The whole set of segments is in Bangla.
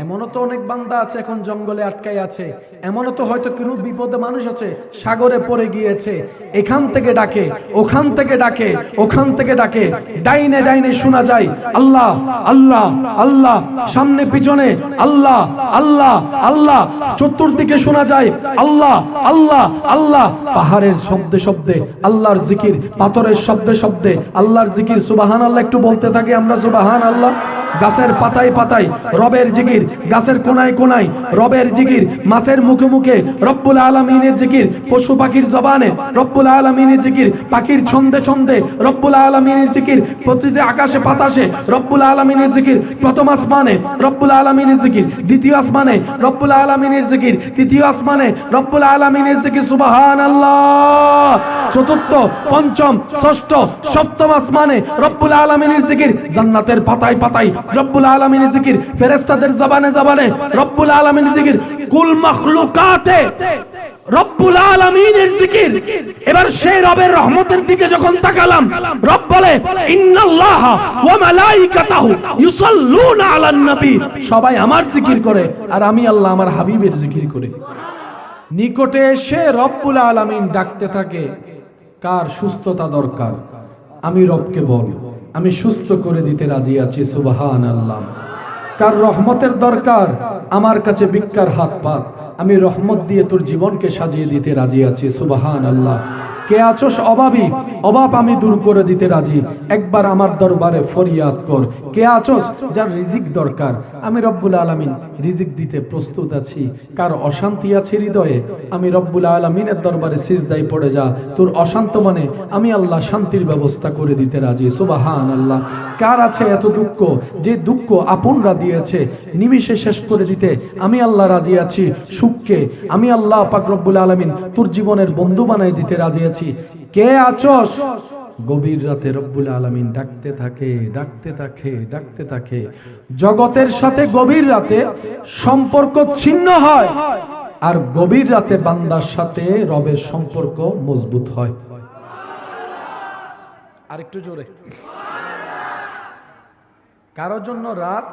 এমনও তো অনেক বান্দা আছে এখন জঙ্গলে আটকাই আছে। এমনও তো হয়তো কোনো বিপদে মানুষ আছে, সাগরে পড়ে গিয়েছে। এখান থেকে ডাকে, ওখান থেকে ডাকে, ওখান থেকে ডাকে। ডাইনে ডাইনে শোনা যায়, আল্লাহ আল্লাহ আল্লাহ। সামনে পিছনে, আল্লাহ আল্লাহ আল্লাহ। চতুর্দিকে শোনা যায়, আল্লাহ আল্লাহ আল্লাহ। পাহাড়ের শব্দে শব্দে, আল্লাহর জিকির। পাথরের শব্দে শব্দে, আল্লাহর জিকির। সুবাহান আল্লাহ একটু বলতে থাকি আমরা সুবাহান আল্লাহ গাছের পাতায় পাতায় রবের জিকির, গাছের কোনায় কোনায় রবের জিকির, মাছের মুখে মুখে রব্বুল আলমিনের জিকির, পশু পাখির জবানে রব্বুল আলমিনের জিকির, পাখির ছন্দে ছন্দে রব্বুল আলমিনের জিকির, প্রতিটি আকাশে বাতাসে রব্বুল আলমিনের জিকির, প্রথম আসমানে রব্বুল আলমিনের জিকির, দ্বিতীয় আসমানে রব্বুল আলমিনের জিকির, তৃতীয় আসমানে রব্বুল আলমিনের জিকির সুবাহান আল্লাহ চতুর্থ, পঞ্চম, ষষ্ঠ, সপ্তম আসমানে রব্বুল আলমিনের জিকির, জান্নাতের পাতায় পাতায় রব্বুল আলমিনের জিকির ফেরেস্তাদের জবানে জবানে, রব্বুল আলমিনের জিকির, কুল মখলুকাতে রব্বুল আলমিনের জিকির। এবার সেই রবের রহমতের দিকে যখন তাকালাম, রব বলে, ইন্নাল্লাহ ওয়া মালাইকাতাহু ইউসাল্লুনা আলান নবী। সবাই আমার জিকির করে, আর আমি আল্লাহ আমার হাবিবের জিকির করে। নিকটে এসে রব্বুল আলামিন ডাকতে থাকে, কার সুস্থতা দরকার? আমি রবকে বল আমি সুস্থ করে দিতে রাজি আছি সুবাহান আল্লাহ কার রহমতের দরকার? আমার কাছে ভিক্ষার হাত পাত আমি রহমত দিয়ে তোর জীবনকে সাজিয়ে দিতে রাজি আছি সুবাহান আল্লাহ কে আছোস অভাবী? অভাব আমি দূর করে দিতে রাজি। একবার আমার দরবারে ফরিয়াদ কর। কে আছোস? যার রিজিক দরকার। আমি রব্বুল আলামিন রিজিক দিতে প্রস্তুত আছি। কার অশান্তি আছে হৃদয়ে? আমি রব্বুল আলমিনের দরবারে সিজদাই পড়ে যা। তোর অশান্ত মানে আমি আল্লাহ শান্তির ব্যবস্থা করে দিতে রাজি। সুবাহান আল্লাহ কার আছে এত দুঃখ? যে দুঃখ আপনরা দিয়েছে, নিমিষে শেষ করে দিতে আমি আল্লাহ রাজি আছি। সুখকে আমি আল্লাহ পাক রব্বুল আলমিন তোর জীবনের বন্ধু বানাই দিতে রাজি আছি কে আছস? গভীর রাতে রব্বুল আলমিন ডাকতে থাকে ডাকতে থাকে ডাকতে থাকে। জগতের সাথে গভীর রাতে সম্পর্ক ছিন্ন হয় আর গভীর রাতে বান্দার সাথে রবের সম্পর্ক মজবুত হয়। আরেকটু জোরে। কারোর জন্য রাত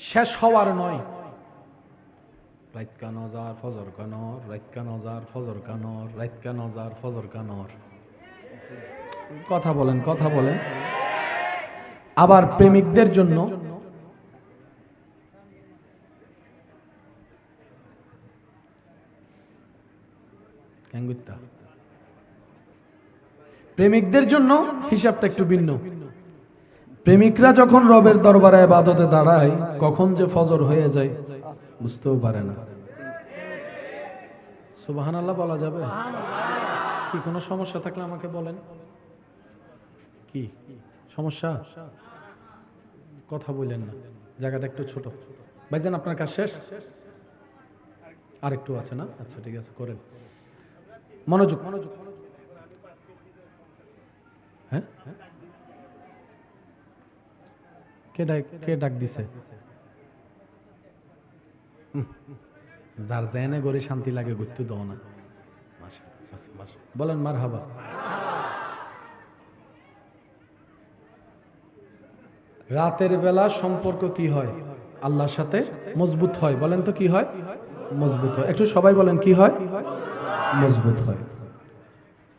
শেষ হওয়ার নয়। রাত কানজার ফজর কানর রাত কানজার ফজর কানর রাত কানজার ফজর কানর কথা বলেন কথা বলেন। আবার প্রেমিকদের জন্য। প্রেমিকদের জন্য হিসাবটা একটু ভিন্ন। প্রেমিকরা যখন রবের দরবারে আবাদতে দাঁড়ায়, কখন যে ফজর হয়ে যায়। বুঝতেও পারে না। সুবাহান আল্লাহ বলা যাবে? কি, কোনো সমস্যা থাকলে আমাকে বলেন। কি? সমস্যা? কথা বললেন না। জায়গাটা একটু ছোট। ভাইজান, আপনার কাজ শেষ? আর একটু আছে না? আচ্ছা ঠিক আছে, করেন। মনোযোগ মনোযোগ। হ্যাঁ? কে ডাক কে ডাক দিছে? যার জেনে গড়ে শান্তি লাগে ঘুরতে দাও না। বলেন মার হাবা রাতের বেলা সম্পর্ক কি হয়? আল্লাহর সাথে মজবুত হয়। বলেন তো কি হয়? মজবুত হয়। একটু সবাই বলেন, কি হয়? মজবুত হয়।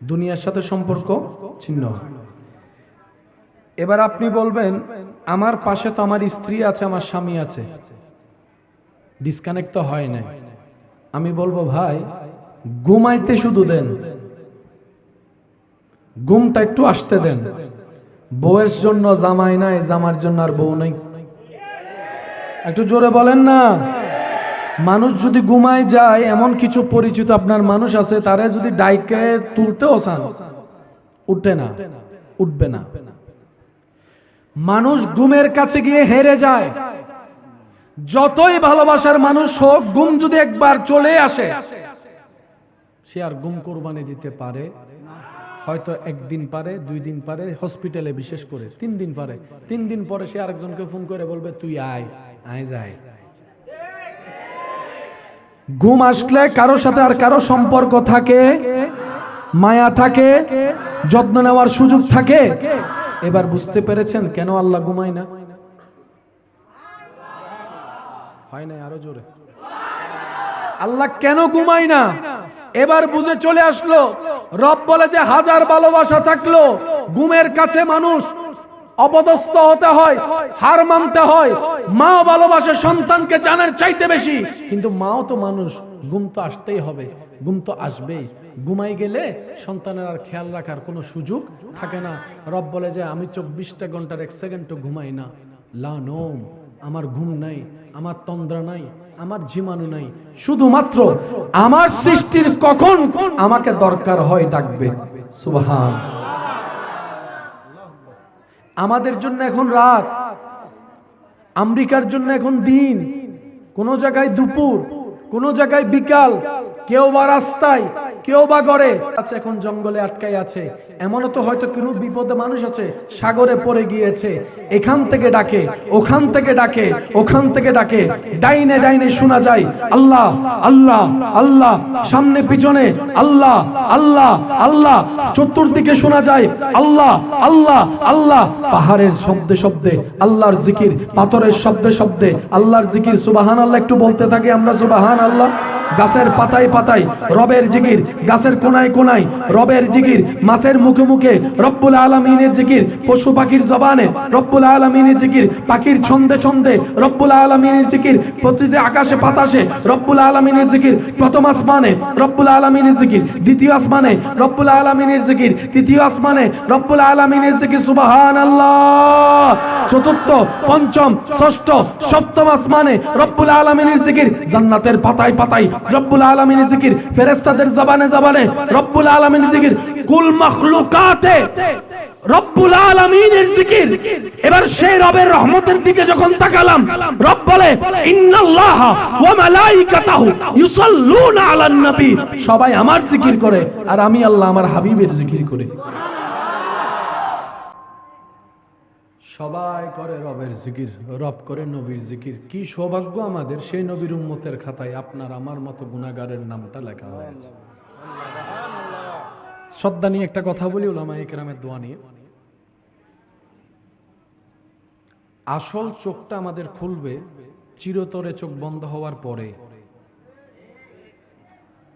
দুনিয়ার সাথে সম্পর্ক ছিন্ন হয়। এবার আপনি বলবেন, আমার পাশে তো আমার স্ত্রী আছে, আমার স্বামী আছে। ডিসকানেক্ট তো হয় না আমি বলব, ভাই, ঘুমাইতে শুধু দেন। ঘুমটা একটু আসতে দেন। বউয়ের জন্য জামাই নাই, জামার জন্য আর বউ নাই। একটু জোরে বলেন না। মানুষ যদি ঘুমায় যায়, এমন কিছু পরিচিত আপনার মানুষ আছে, তারা যদি ডাইকে তুলতেও চান উঠবে না উঠবে না। মানুষ ঘুমের কাছে গিয়ে হেরে যায়। যতই ভালোবাসার মানুষ হোক ঘুম যদি একবার চলে আসে, সে আর ঘুম কোরবানি দিতে পারে হয়তো একদিন পারে, দুই দিন পারে, হসপিটালে বিশেষ করে, তিন দিন পারে। তিন দিন পরে সে আরেকজনকে ফোন করে বলবে, তুই আয় আয় যায় ঘুম আসলে কারও সাথে আর কারও সম্পর্ক থাকে, মায়া থাকে, যত্ন নেওয়ার সুযোগ থাকে। এবার বুঝতে পেরেছেন কেন আল্লাহ ঘুমায় না? হয় নাই আরও জোরে। আল্লাহ কেন ঘুমাই না? এবার বুঝে চলে আসলো, রব বলে যে হাজার ভালোবাসা থাকল, ঘুমের কাছে মানুষ অপদস্থ হতে হয়, হার মানতে হয়, মা ভালোবাসে সন্তানকে জানার চাইতে বেশি, কিন্তু মাও তো মানুষ গুম তো আসতেই হবে গুম তো আসবেই। ঘুমাই গেলে সন্তানের আর খেয়াল রাখার কোনো সুযোগ থাকে না। রব বলে যে আমি চব্বিশটা ঘণ্টার এক সেকেন্ডও ঘুমাই না। লা নোম, আমার ঘুম নাই। আমার তন্দ্রা নাই, আমার ঝিমানো নাই। শুধুমাত্র আমার সৃষ্টির কখন আমাকে দরকার হয় ডাকবে। সুবহান। আমাদের জন্য এখন রাত, আমেরিকার জন্য এখন দিন। কোন জায়গায় দুপুর, কোন জায়গায় বিকাল, কেউ বা রাস্তায় কেউ বা গড়ে আছে, এখন জঙ্গলে আটকাই আছে। এমনও তো হয়তো কোনো বিপদে মানুষ আছে, সাগরে পড়ে গিয়েছে। এখান থেকে ডাকে, ওখান থেকে ডাকে, ওখান থেকে ডাকে। ডাইনে ডাইনে শোনা যায়, আল্লাহ আল্লাহ আল্লাহ। সামনে পিছনে, আল্লাহ আল্লাহ আল্লাহ। চতুর্দিকে শোনা যায়, আল্লাহ আল্লাহ আল্লাহ। পাহাড়ের শব্দে শব্দে, আল্লাহর জিকির। পাথরের শব্দে শব্দে, আল্লাহর জিকির। সুবাহান আল্লাহ একটু বলতে থাকি আমরা সুবাহান আল্লাহ গাছের পাতায় পাতায়, রবের জিকির, গাছের কোনায় কোনায়, রবের জিকির, মাছের মুখে মুখে, রব্বুল আলমিনের জিকির, পশু পাখির জবানে, রব্বুল আলমিনের জিকির, পাখির ছন্দে ছন্দে, রব্বুল আলমিনের জিকির, প্রতিটি আকাশে বাতাসে, রব্বুল আলমিনের জিকির, প্রথম আসমানে, রব্বুল আলমিনের জিকির, দ্বিতীয় আসমানে, রব্বুল আলমিনের জিকির, তৃতীয় আসমানে, রব্বুল আলমিনের জিকির সুবাহান আল্লাহ চতুর্থ, পঞ্চম, ষষ্ঠ, সপ্তম আসমানে, রব্বুল আলমিনের জিকির, জান্নাতের পাতায় পাতায় রব্বুল আলমিনের জিকির ফেরেস্তাদের জবানে জবানে, রব্বুল আলমিনের জিকির, কুল মখলুকাতে রব্বুল জিকির। এবার সেই রবের রহমতের দিকে যখন তাকালাম, রব বলে, ইন্নাল্লাহ ওয়া মালাইকাতাহু ইউসাল্লুনা আলান নবী সবাই আমার জিকির করে, আর আমি আল্লাহ আমার হাবিবের জিকির করি। সবাই করে রবের জিকির, রব করে নবীর জিকির। কি সৌভাগ্য আমাদের, সেই নবীর উম্মতের খাতায় আপনার, আমার মতো গুণাগারের নামটা লেখা হয়েছে শ্রদ্ধা নিয়ে একটা কথা বলি ওলামা একরামের দোয়া নিয়ে। আসল চোখটা আমাদের খুলবে চিরতরে চোখ বন্ধ হওয়ার পরে।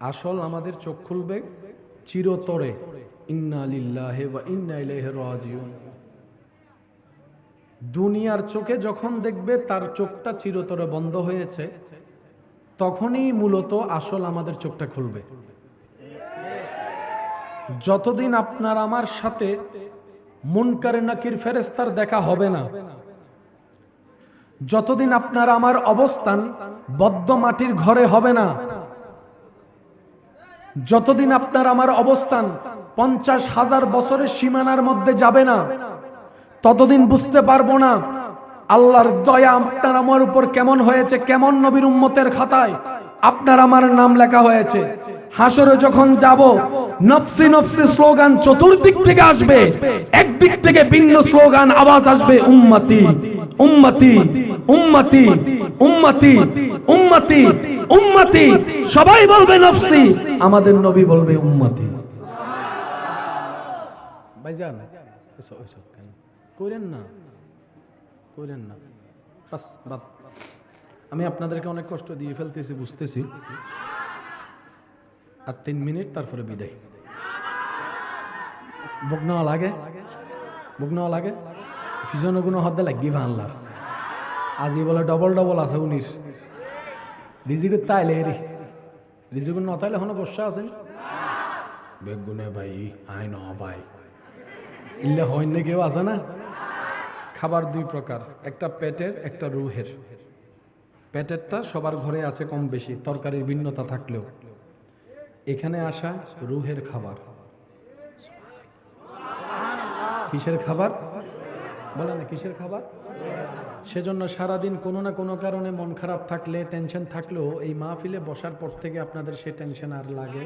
আসল আমাদের চোখ খুলবে চিরতরে। ইন্না লিল্লাহে বা ইন্না ইলাইহি রাজিউন। দুনিয়ার চোখে যখন দেখবে তার চোখটা চিরতরে বন্ধ হয়েছে, তখনই মূলত আসল আমাদের চোখটা খুলবে। যতদিন আপনার আমার সাথে মুনকারে নাকির ফেরেস্তার দেখা হবে না, যতদিন আপনার আমার অবস্থান বদ্ধ মাটির ঘরে হবে না, যতদিন আপনার আমার অবস্থান পঞ্চাশ হাজার বছরের সীমানার মধ্যে যাবে না ততদিন বুঝতে পারব না, আল্লাহর দয়া আপনার আমার উপর কেমন হয়েছে, কেমন নবীর উম্মতের খাতায় আপনার আমার নাম লেখা হয়েছে। হাসরে যখন যাব, নফসি নফসি স্লোগান চতুর্দিক থেকে আসবে, একদিক থেকে ভিন্ন স্লোগান আওয়াজ আসবে, উম্মতি উম্মতি উম্মতি উম্মতি উম্মতি উম্মতি। সবাই বলবে নফসি, আমাদের নবী বলবে উম্মতি। ভাইজান করেন না? করেন না। বাস, বাদ। আমি আপনাদেরকে অনেক কষ্ট দিয়ে ফেলতেছি, বুঝতেছি। আর তিন মিনিট, তারপরে বিদায়। বুক নেওয়া লাগে? বুক নেওয়া লাগে? ফিজনে কোনো হদ্দে লাগি ভানলার আজি বলে ডবল ডবল আছে উনির। রিজিকুর তাইলে রে রিজিকুর ন তাইলে এখনও বসা আছে। বেগুনে ভাই আই ন ভাই। ইল্লে হইন্য কেউ আছে না? খাবার দুই প্রকার, একটা পেটের, একটা রুহের। পেটেরটা সবার ঘরে আছে কম বেশি, তরকারির ভিন্নতা থাকলেও। এখানে আসা রুহের খাবার। কিসের খাবার? বলে না, কিসের খাবার? সেজন্য সারাদিন কোনো না কোনো কারণে মন খারাপ থাকলে টেনশন থাকলেও এই মাহফিলে বসার পর থেকে আপনাদের সে টেনশন আর লাগে?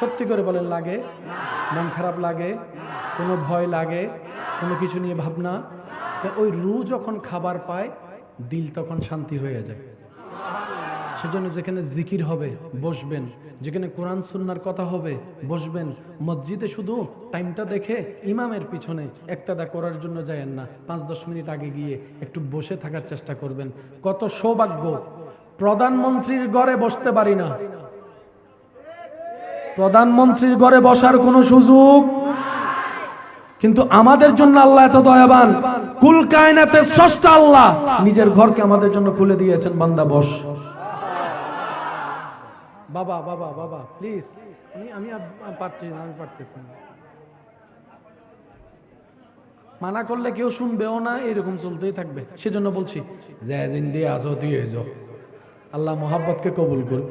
সত্যি করে বলেন, লাগে? মন খারাপ লাগে? কোনো ভয় লাগে? কোনো কিছু নিয়ে ভাবনা? ওই রু যখন খাবার পায়, দিল তখন শান্তি হয়ে যায়। সেজন্য যেখানে জিকির হবে, বসবেন। যেখানে কোরআন, সুন্নার কথা হবে, বসবেন। মসজিদে শুধু টাইমটা দেখে ইমামের পিছনে একতাদা করার জন্য যায়েন না। পাঁচ দশ মিনিট আগে গিয়ে একটু বসে থাকার চেষ্টা করবেন। কত সৌভাগ্য! প্রধানমন্ত্রীর ঘরে বসতে পারি না। প্রধানমন্ত্রীর ঘরে বসার কোনো সুযোগ কিন্তু আমাদের জন্য আল্লাহ এত দয়াবান। কুল কায়নাতের স্রষ্টা আল্লাহ। নিজের ঘরকে আমাদের জন্য খুলে দিয়েছেন, বান্দা, বস। বাবা বাবা বাবা প্লিজ আমি আমি পারছি না, আমি পারতেছি না। মানা করলে কেউ শুনবেও না, এরকম চলতেই থাকবে। সেজন্য বলছি, জয় জিন্দি আজো দিয়ে যাও আল্লাহ মোহাব্বতকে কবুল করুন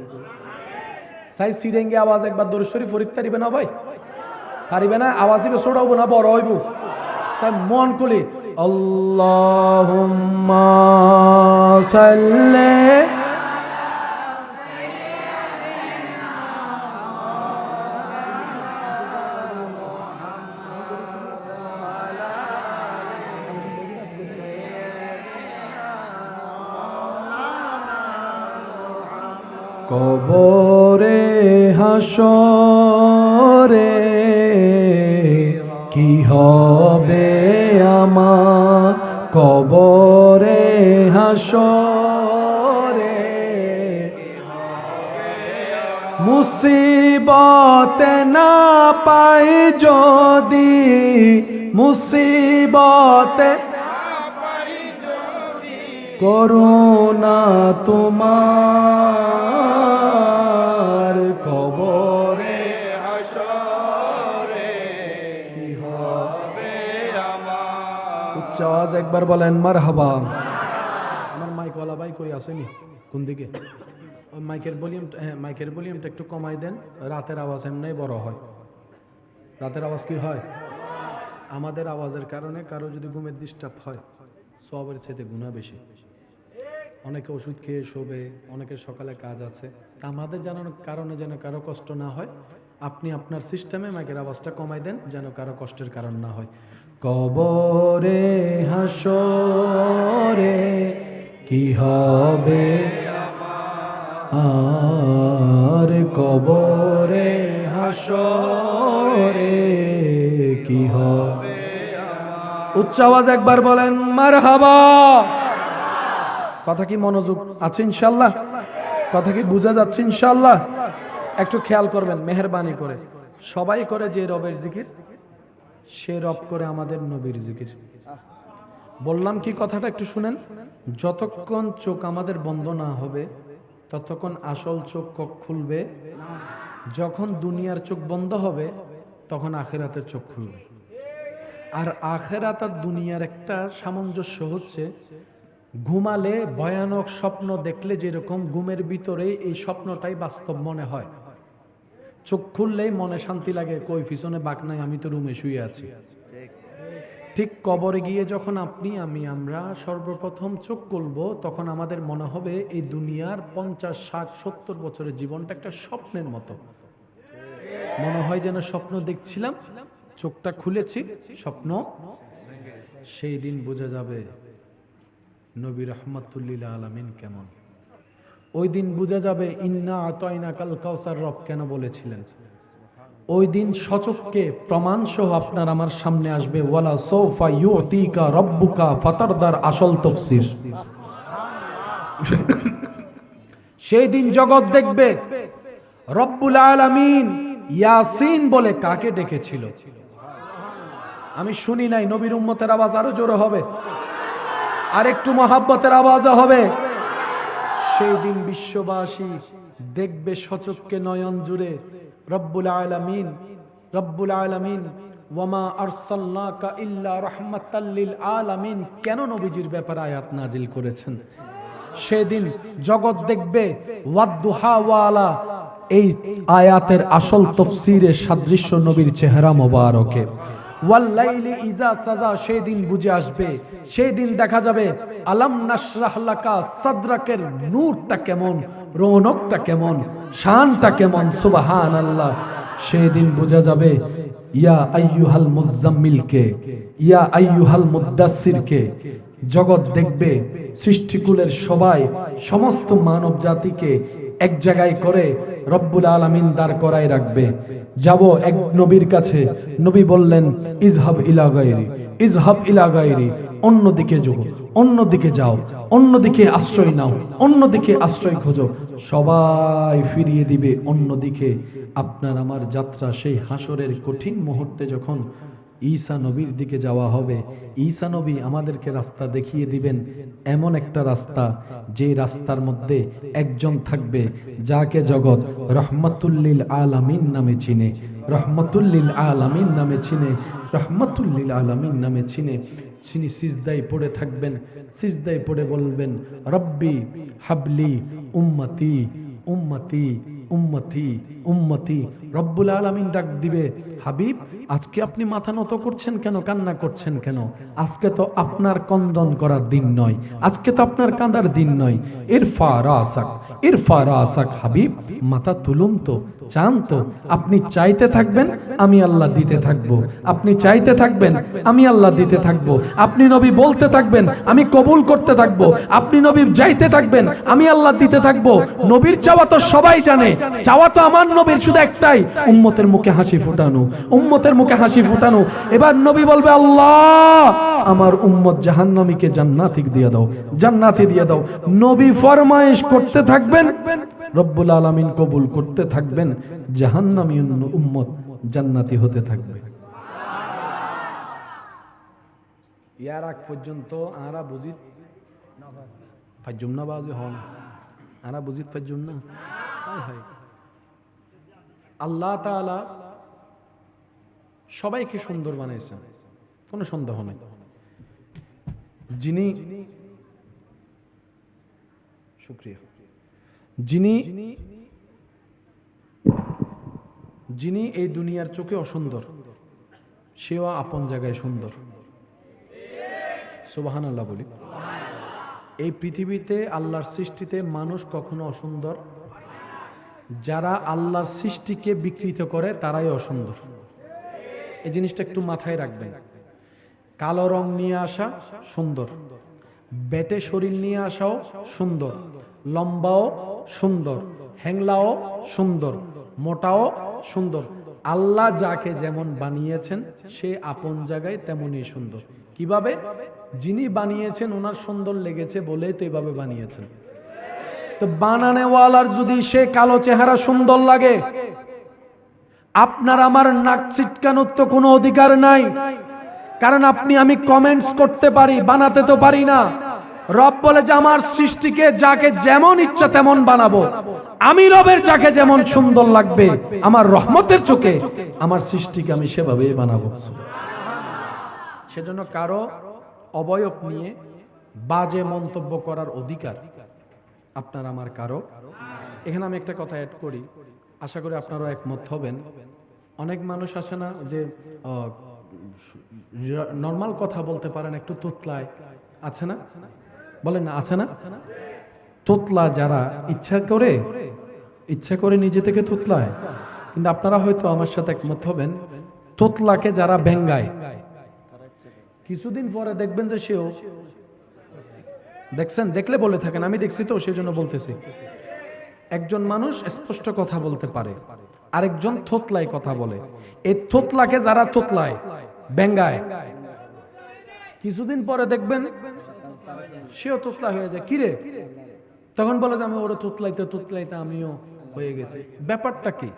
সাই সিরেঙ্গে আওয়াজ একবার দরশ্বরী ফরিদ তারিবে না ভাই? পারিবে না আওয়াজ দিবে ছোড়াবো না বড় হইব। মন কলি আল্লাহুম্মা সাল্লি কবরে হাসরে কি হবে আমার কবরে হাসরে? মুসিবতে না পাই যদি মুসিবতে করুণা তোমার কবরে উচ্চ আওয়াজ একবার বলেন মার হাবা আমার মাইকওয়ালা ভাই কই আসেনি কোন দিকে? মাইকের ভলিউম হ্যাঁ মাইকের ভলিউমটা একটু কমাই দেন, রাতের আওয়াজ এমনি বড় হয়। রাতের আওয়াজ কি হয়? আমাদের আওয়াজের কারণে কারও যদি ঘুমের ডিস্টার্ব হয় সবের চেতে গুণা বেশি। অনেকে ওষুধ খেয়ে শোবে, অনেকের সকালে কাজ আছে। আমাদের জানানোর কারণে যেন কারও কষ্ট না হয়, আপনি আপনার সিস্টেমে মাইকের আওয়াজটা কমাই দেন, যেন কারও কষ্টের কারণ না হয়। কবরে হাসরে কি হবে আর কবরে হাসরে কি হবে উচ্চ আওয়াজ একবার বলেন মার হাবা কথা কি মনোযোগ আছে ইনশাল্লাহ? কথা কি বোঝা যাচ্ছে ইনশাল্লাহ? একটু খেয়াল করবেন, মেহরবানি করে। সবাই করে যে রবের জিকির। সে রব করে আমাদের নবীর জিকির। বললাম কি কথাটা একটু শুনেন? যতক্ষণ চোখ আমাদের বন্ধ না হবে, ততক্ষণ আসল চোখ খুলবে? যখন দুনিয়ার চোখ বন্ধ হবে, তখন আখেরাতের চোখ খুলবে। আর আখেরাত আর দুনিয়ার একটা সামঞ্জস্য হচ্ছে, ঘুমালে ভয়ানক স্বপ্ন দেখলে যেরকম ঘুমের ভিতরে এই স্বপ্নটাই বাস্তব মনে হয়। চোখ খুললেই মনে শান্তি লাগে, কই পিছনে বাক নাই, আমি তো রুমে শুয়ে আছি। ঠিক কবরে গিয়ে যখন আপনি, আমি, আমরা সর্বপ্রথম চোখ খুলব, তখন আমাদের মনে হবে এই দুনিয়ার পঞ্চাশ, ষাট, সত্তর বছরের জীবনটা একটা স্বপ্নের মতো। মনে হয় যেন স্বপ্ন দেখছিলাম, চোখটা খুলেছি, স্বপ্ন সেই দিন বোঝা যাবে নবী রহমতুল্লিল আলমিন কেমন। ওই দিন বোঝা যাবে, ইন্না আতয়না কাল কাউসার রব কেন বলেছিলেন। ওই দিন সচককে প্রমাণ সহ আপনার আমার সামনে আসবে, ওয়ালা সৌফা ইউতিকা রব্বুকা ফাতারদার আসল তফসির। সেই দিন জগৎ দেখবে, রব্বুল আলামিন ইয়াসিন বলে কাকে ডেকেছিল। আমি শুনি নাই, নবীর উম্মতের আওয়াজ আরও জোরে হবে। আর একটু মহাব্বতের আওয়াজও হবে। সেই দিন বিশ্ববাসী দেখবে সচককে নয়ন জুড়ে। রব্বুল আলামিন রব্বুল আলামিন, ওয়ামা আরসালনাকা ইল্লা আলামিন, কেন নবীজির ব্যাপারে আয়াত নাজিল করেছেন? সেদিন জগৎ দেখবে ওয়াদ্দুহা ওয়ালা, এই আয়াতের আসল তফসিরে সাদৃশ্য নবীর চেহারা মোবারকে। ওয়াল্লাইলি ইজা সাজা সেই দিন বুঝে আসবে সেই দিন দেখা যাবে, আলাম নাশরাহ লাকা, সাদরাকের নূরটা কেমন, রৌনকটা কেমন, শানটা কেমন সুবহান আল্লাহ সেই দিন বোঝা যাবে, ইয়া আইয়ুহাল মুজাম্মিলকে, ইয়া আইয়ুহাল মুদ্দাসসিরকে জগৎ দেখবে, সৃষ্টিকুলের সবাই, সমস্ত মানব জাতিকে এক জায়গায় করে রব্বুল আলামিন দাঁড় করায় রাখবে। যাব এক নবীর কাছে। নবী বললেন, ইজহাব ইলা গায়রি, ইজহাব ইলা গায়রি, অন্যদিকে যোগ অন্যদিকে যাও, অন্যদিকে আশ্রয় নাও, অন্যদিকে আশ্রয় খোঁজো। সবাই ফিরিয়ে দিবে অন্যদিকে। আপনার আমার যাত্রা সেই হাসরের কঠিন মুহূর্তে যখন ঈসা নবীর দিকে যাওয়া হবে। ঈসা নবী আমাদেরকে রাস্তা দেখিয়ে দিবেন। এমন একটা রাস্তা, যে রাস্তার মধ্যে একজন থাকবে, যাকে জগৎ রহমতুল্লিল আলামিন নামে চিনে। রহমতুল্লিল আলামিন নামে চিনে। রহমতুল্লিল আলামিন নামে চিনে। তিনি সিজদাই পড়ে থাকবেন সিজদাই পড়ে বলবেন, রব্বি হাবলি উম্মতি উম্মতি উম্মতি উম্মতি। রব্বুল আলামিন ডাক দিবে, হাবিব, আজকে আপনি মাথা নত করছেন কেন, কান্না করছেন কেন? আজকে তো আপনার কন্দন করার দিন নয়, আজকে তো আপনার কাঁদার দিন নয়। ইরফা রাসাক ইরফা রাসাক হাবিব, মাথা তুলুন তো, চান তো, আপনি চাইতে থাকবেন, আমি আল্লাহ দিতে থাকব। আপনি চাইতে থাকবেন, আমি আল্লাহ দিতে থাকব। আপনি নবী বলতে থাকবেন, আমি কবুল করতে থাকব। আপনি নবী যাইতে থাকবেন, আমি আল্লাহ দিতে থাকব। নবীর চাওয়া তো সবাই জানে চাওয়া তো আমার নবীর শুধু একটাই, উম্মতের মুখে হাসি ফুটানো, উম্মতের মুখে হাসি ফুটানো। এবার নবী বলবে, আল্লাহ, আমার উম্মত জাহান্নামীকে জান্নাতি দিয়ে দাও, জান্নাতি দিয়ে দাও। নবী ফরমায়েশ করতে থাকবেন, রব্বুল আলামিন কবুল করতে থাকবেন, জাহান্নামী উম্মত জান্নাতি হতে থাকবে। ইয়ার আগ পর্যন্ত আরা বুঝিত ফাজ্জুম না বাজে হন আরা বুঝিত ফাজ্জুম না? হায় হায়। আল্লাহ তাআলা সবাইকে সুন্দর বানাইছেন কোনো সন্দেহ নেই। যিনি শুক্রিয়া। যিনি যিনি এই দুনিয়ার চোখে অসুন্দর, সেও আপন জায়গায় সুন্দর। সুবাহান আল্লাহ বলি। এই পৃথিবীতে আল্লাহর সৃষ্টিতে মানুষ কখনো অসুন্দর? যারা আল্লাহর সৃষ্টিকে বিকৃত করে, তারাই অসুন্দর। এই জিনিসটা একটু মাথায় রাখবেন। কালো রং নিয়ে আসা সুন্দর। বেটে শরীর নিয়ে আসাও সুন্দর। লম্বাও সুন্দর। হ্যাংলাও সুন্দর। মোটাও সুন্দর। আল্লাহ যাকে যেমন বানিয়েছেন, সে আপন জায়গায় তেমনই সুন্দর। কীভাবে? যিনি বানিয়েছেন, ওনার সুন্দর লেগেছে বলেই তো এভাবে বানিয়েছেন। তো বানানেওয়ালার যদি সে কালো চেহারা সুন্দর লাগে, আপনার আমার নাক চিটকানোর তো কোনো অধিকার নাই। কারণ আপনি আমি কমেন্টস করতে পারি, বানাতে তো পারি না। রব বলে যে, আমার সৃষ্টিকে যাকে যেমন ইচ্ছা তেমন বানাবো। আমি রবের যাকে যেমন সুন্দর লাগবে, আমার রহমতের চোখে আমার সৃষ্টিকে আমি সেভাবেই বানাবো। সেজন্য কারও অবয়ব নিয়ে বাজে মন্তব্য করার অধিকার আপনার আমার কারও। এখানে আমি একটা কথা অ্যাড করি। আশা করি আপনারাও একমত হবেন। অনেক মানুষ আসে না যে নর্মাল কথা বলতে পারেন, একটু তোতলায়। আছে না? বলেন না, আছে না? তোতলা যারা ইচ্ছা করে ইচ্ছা করে নিজে থেকে তোতলায়। কিন্তু আপনারা হয়তো আমার সাথে একমত হবেন, তোতলাকে যারা ব্যঙ্গায় কিছুদিন পরে দেখবেন যে সেও, দেখছেন? দেখলে বলে থাকেন, আমি দেখছি তো সেই জন্য বলতেছি। একজন মানুষ স্পষ্ট কথা বলতে পারে, আরেকজন থোতলায় কথা বলে। এই থোতলাকে যারা থোতলায় ব্যঙ্গায় কিছুদিন পরে দেখবেন সেও তোতলা হয়ে যায়। কিরে? তখন বলে যে, আমি ওরা তোতলাইতে তোতলাইতে আমিও হয়ে গেছি। ব্যাপারটা কি?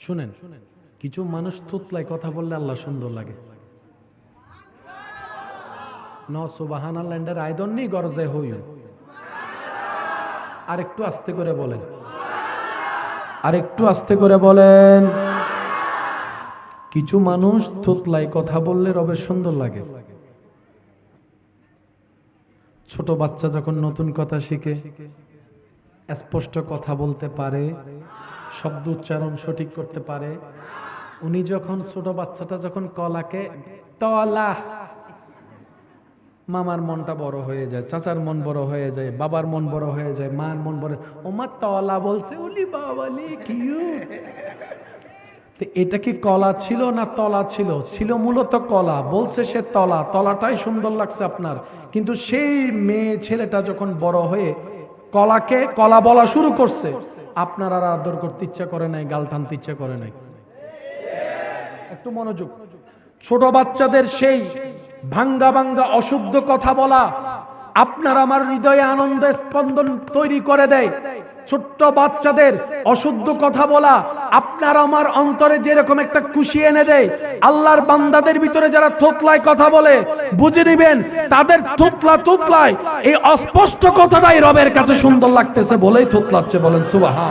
শুনেন, কিছু মানুষ তোতলায় কথা বললে আল্লাহ সুন্দর লাগে। ন সুবাহান ল্যান্ডের আয়দন নেই, গরজায় হইও। আর একটু আস্তে করে বলেন। আর একটু আস্তে করে বলেন। কিছু মানুষ থুতলাই কথা বললে রবের সুন্দর লাগে। ছোট বাচ্চা যখন নতুন কথা শিখে, স্পষ্ট কথা বলতে পারে, শব্দ উচ্চারণ সঠিক করতে পারে, উনি যখন ছোট বাচ্চাটা যখন কলাকে তলা, মামার মনটা বড় হয়ে যায়, চাচার মন বড় হয়ে যায়, বাবার মন বড় হয়ে যায়, মার মন বড় ও ওমার তলা বলছে, উলি বাবালি কিউ। এটা কি কলা ছিল না তলা ছিল? ছিল মূলত কলা। বলছে সে তলা। তলাটাই সুন্দর লাগছে আপনার। কিন্তু সেই মেয়ে ছেলেটা যখন বড় হয়ে কলাকে, কলা বলা শুরু করছে, আপনার আর আদর করতে ইচ্ছা করে নাই, গাল টানতে ইচ্ছা করে নাই। একটু মনোযোগ। ছোট বাচ্চাদের সেই ভাঙ্গা ভাঙ্গা অশুদ্ধ কথা বলা আপনার আমার হৃদয়ে আনন্দ স্পন্দন তৈরি করে দেয়। ছোট্ট বাচ্চাদের অশুদ্ধ কথা বলা আপনার আমার অন্তরে যেরকম একটা খুশি এনে দেয়। আল্লাহর বান্দাদের ভিতরে যারা থোতলায় কথা বলে, বুঝে নিবেন, তাদের থুতলা থুতলায় এই অস্পষ্ট কথাটাই রবের কাছে সুন্দর লাগতেছে বলেই থুতলাচ্ছে বলেন সুবাহা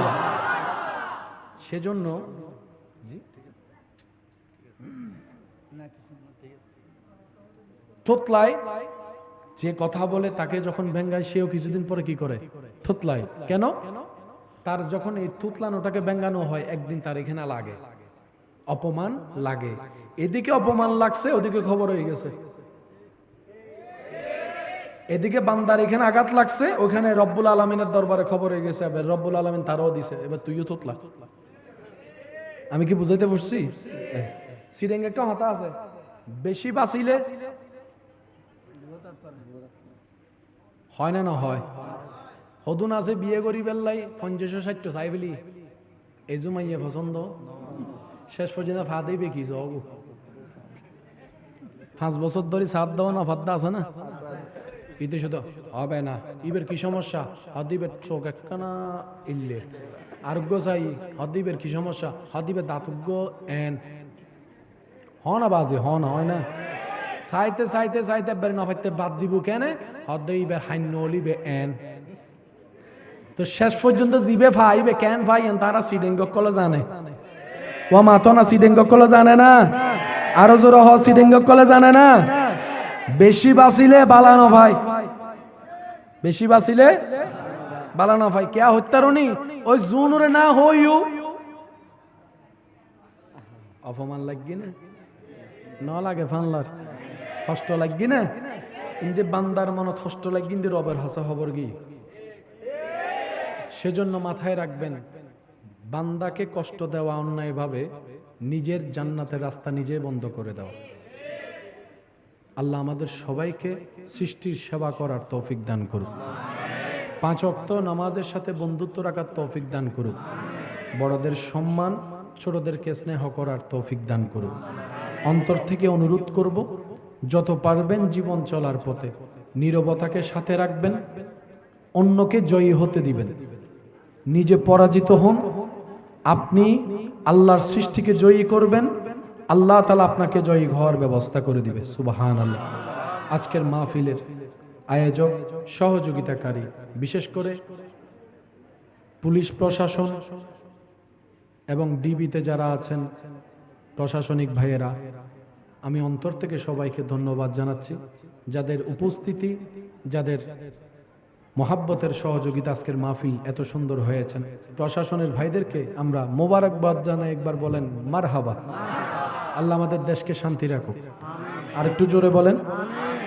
সেজন্য থুতলায় যে কথা বলে তাকে যখন ভেঙ্গায়, সেও কিছুদিন পরে কি করে? থুতলায়। কেন? তার যখন এই থুতলানোটাকে ব্যঙ্গানো হয়, একদিন তার এখানে লাগে। অপমান লাগে। এদিকে অপমান লাগছে, ওদিকে খবর হয়ে গেছে। এদিকে বান্দার এখানে আঘাত লাগছে, ওখানে রব্বুল আলমিনের দরবারে খবর হয়ে গেছে, এবার রব্বুল আলমিন তারও দিছে, এবার তুইও থুতলা। আমি কি বুঝাইতে পারছি সিরেঙ্গে একটা হাতা আছে। বেশি বাঁচিলে হয় না না হয় হদুন আছে বিয়ে করি বেল্লাই পঞ্চাশ ষাট চাই বলি এই জুমাইয়ে পছন্দ শেষ পর্যন্ত ফা দিবে কি জগ? পাঁচ বছর ধরে সাত দেওয়া না ফাদ্দা আছে না? ইতে শুধু, হবে না। ইবের কি সমস্যা? হদিবের চোখ একখানা ইল্লে। আরোগ্য চাই হদিবের কি সমস্যা? হদিবের দাঁতজ্ঞ এন। না বাজে, হ না, হয় না? চাইতে চাইতে চাইতে বের না ফাইতে বাদ দিব কেন? হদিবের হাইন্য লিবে এন। তো শেষ পর্যন্ত জিবে ফাইবে কেন ফাইন তারা সিডেঙ্গ কলে জানে। ও মাতো না সিডেঙ্গ কলে জানে না? আরও জোর হ, সিডেঙ্গ কলে জানে না? বেশি বাঁচিলে বালানো ভাই। বেশি বাঁচিলে বালানো ভাই। কে হত্যারণী ওই জুনুরে না হইও অপমান লাগি না? ন লাগে ফানলার। কষ্ট লাগি না? ইন্দি বান্দার মনত কষ্ট লাগি, ইন্দি রবের হাসা খবর কি? সেজন্য মাথায় রাখবেন, বান্দাকে কষ্ট দেওয়া অন্যায়ভাবে নিজের জান্নাতের রাস্তা নিজে বন্ধ করে দেওয়া আল্লাহ আমাদের সবাইকে সৃষ্টির সেবা করার তৌফিক দান করুক। পাঁচ অক্ত নামাজের সাথে বন্ধুত্ব রাখার তৌফিক দান করুক। বড়দের সম্মান, ছোটদেরকে স্নেহ করার তৌফিক দান করুক। অন্তর থেকে অনুরোধ করব যত পারবেন জীবন চলার পথে। নীরবতাকে সাথে রাখবেন, অন্যকে জয়ী হতে দিবেন। নিজে পরাজিত হন, আপনি আল্লাহর সৃষ্টিকে জয়ী করবেন, আল্লাহ তালা আপনাকে জয়ী ঘর ব্যবস্থা করে দিবে। সুবাহান আল্লাহ আজকের মাহফিলের আয়োজক, সহযোগিতাকারী, বিশেষ করে পুলিশ প্রশাসন এবং ডিবিতে যারা আছেন, প্রশাসনিক ভাইয়েরা আমি অন্তর থেকে সবাইকে ধন্যবাদ জানাচ্ছি। যাদের উপস্থিতি, যাদের মহাব্বতের সহযোগিতা আজকের মাহফিল এত সুন্দর হয়েছেন প্রশাসনের ভাইদেরকে আমরা মোবারকবাদ জানাই, একবার বলেন মার হাবা আল্লাহ আমাদের দেশকে শান্তি রাখুক। আর একটু জোরে বলেন